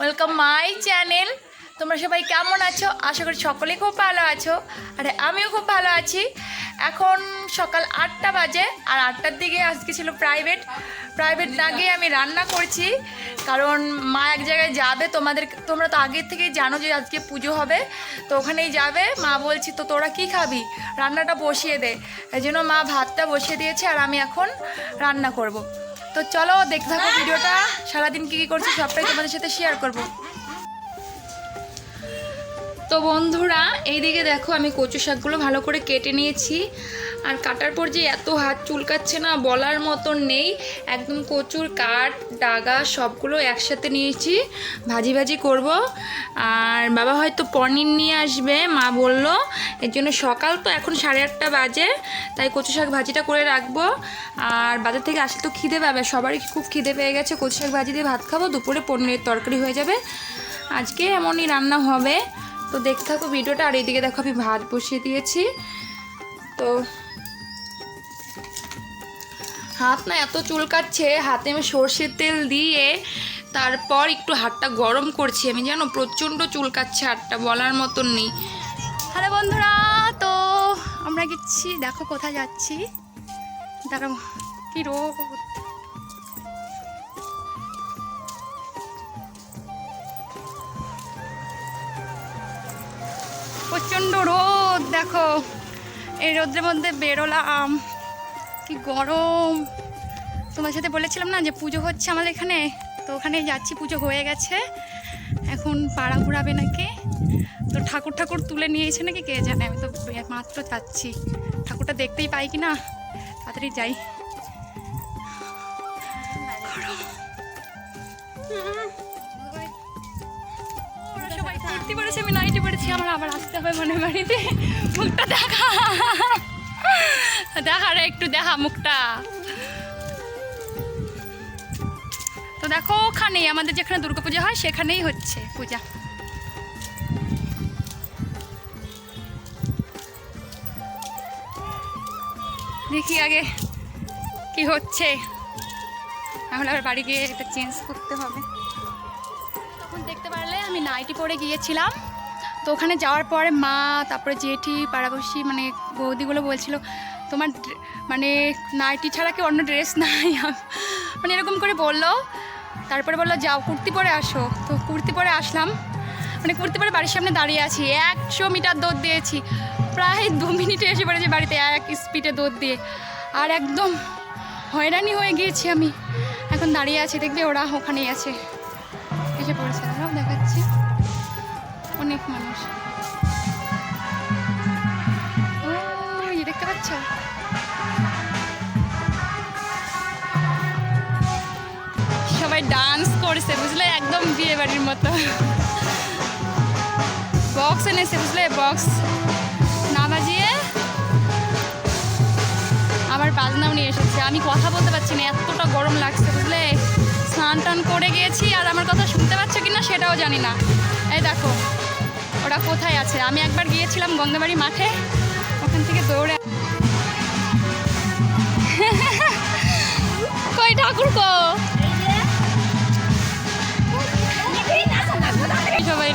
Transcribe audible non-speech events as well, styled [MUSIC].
Welcome my channel তোমরা সবাই কেমন আছো? আশা করি সকলেই খুব ভালো আছো। আরে আমিও খুব ভালো আছি। এখন সকাল আটটা বাজে, আর আটটার দিকে আজকে ছিল প্রাইভেট প্রাইভেট না গিয়ে আমি রান্না করছি। কারণ মা এক জায়গায় যাবে, তোমাদের তোমরা তো আগের থেকেই জানো যে আজকে পুজো হবে। তো ওখানেই যাবে। মা বলছি, তো তোরা কি খাবি? রান্নাটা বসিয়ে দে। এই জন্য মা ভাতটা বসিয়ে দিয়েছে, আর আমি এখন রান্না করব। তো চলো দেখতে থাকো ভিডিওটা। সারাদিন কি কি করছি সবটাই তোমাদের সাথে শেয়ার করব। তো বন্ধুরা, এইদিকে দেখো আমি কচু শাকগুলো ভালো করে কেটে নিয়েছি। আর কাটার পর যে এত হাত চুলকাচ্ছে না, বলার মতন নেই। একদম কচুর কাঠ, ডাগা সবগুলো একসাথে নিয়েছি। ভাজি ভাজি করব। আর বাবা হয়তো পনির নিয়ে আসবে, মা বলল। এর জন্য সকাল তো এখন সাড়ে আটটা বাজে, তাই কচু শাক ভাজিটা করে রাখব। আর বাজার থেকে আসলে তো খিদে পাবে, সবারই খুব খিদে পেয়ে গেছে। কচু শাক ভাজি দিয়ে ভাত খাব, দুপুরে পনিরের তরকারি হয়ে যাবে। আজকে এমনই রান্না হবে। তো দেখতে থাকো ভিডিওটা, আর এইদিকে দেখো আমি ভাত বসিয়ে দিয়েছি। তো হাত না এত চুলকাচ্ছে, হাতে আমি সর্ষের তেল দিয়ে তারপর একটু হাতটা গরম করছি। আমি জানো, প্রচণ্ড চুলকাচ্ছে হাতটা, বলার মতন নেই। হ্যালো বন্ধুরা, তো আমরা গেছি, দেখো কোথায় যাচ্ছি। দেখো কি রোদ প্রচণ্ড রোদ, দেখো। এই রোদ্রের মধ্যে বেরোলাম। কি গরম। তোমার সাথে বলেছিলাম না যে পুজো হচ্ছে আমাদের এখানে? তো ওখানে যাচ্ছি, পুজো হয়ে গেছে। এখন পাড়া ঘুরাবে নাকি? তো ঠাকুর ঠাকুর তুলে নিয়েছে নাকি কে জানে? আমি তো মাত্র যাচ্ছি। ঠাকুরটা দেখতেই পাই কি না তাড়াতাড়ি যাই। ওরা কুর্তি পরেছে আমি নাইটে পড়েছি, আমার আবার আসতে হবে মনে বাড়িতে। মুখটা দেখা। দেখা রে, একটু দেখা মুখটা। তো দেখো, ওখানেই আমাদের যেখানে দুর্গাপূজা হয়, সেখানেই হচ্ছে পূজা। দেখি আগে কি হচ্ছে। এখন আবার বাড়ি গিয়ে এটা চেঞ্জ করতে হবে। আমি নাইটি পরে গিয়েছিলাম। তো ওখানে যাওয়ার পরে মা, তারপরে জেঠি পাড়াবসি মানে বৌদিগুলো বলছিল, তোমার মানে নাইটি ছাড়া কি অন্য ড্রেস নাই? [LAUGHS] মানে এরকম করে বলল। তারপরে বলল, যাও, কুর্তি পরে আসো। তো কুর্তি পরে আসলাম। মানে কুর্তি পরে বাড়ির সামনে দাঁড়িয়ে আছি। একশো মিটার দৌড় দিয়েছি। প্রায় দু মিনিটে এসে পড়েছি বাড়িতে, এক স্পিডে দৌড় দিয়ে। আর একদম হয়রানি হয়ে গিয়েছি আমি। এখন দাঁড়িয়ে আছি, দেখবে ওরা ওখানেই আছে। এসে পড়েছে। দাঁড়াও, দেখাচ্ছি। অনেক মানুষ। দেখতে পাচ্ছ সবাই ডান্স করছে, বুঝলে? একদম বিয়ে বাড়ির মতো। বক্স এনেছে, বুঝলে? বক্স না বাজিয়ে আবার বাজনাও নিয়ে এসেছে। আমি কথা বলতে পারছি না, এতটা গরম লাগছে, বুঝলে? স্নান টান করে গিয়েছি আর আমার কথা শুনতে পাচ্ছে কি না সেটাও জানি না। এই দেখো ওরা কোথায় আছে? আমি একবার গিয়েছিলাম গঙ্গাবাড়ি মাঠে ওখান থেকে দৌড়ে কই ঠাকুর কো? সবাই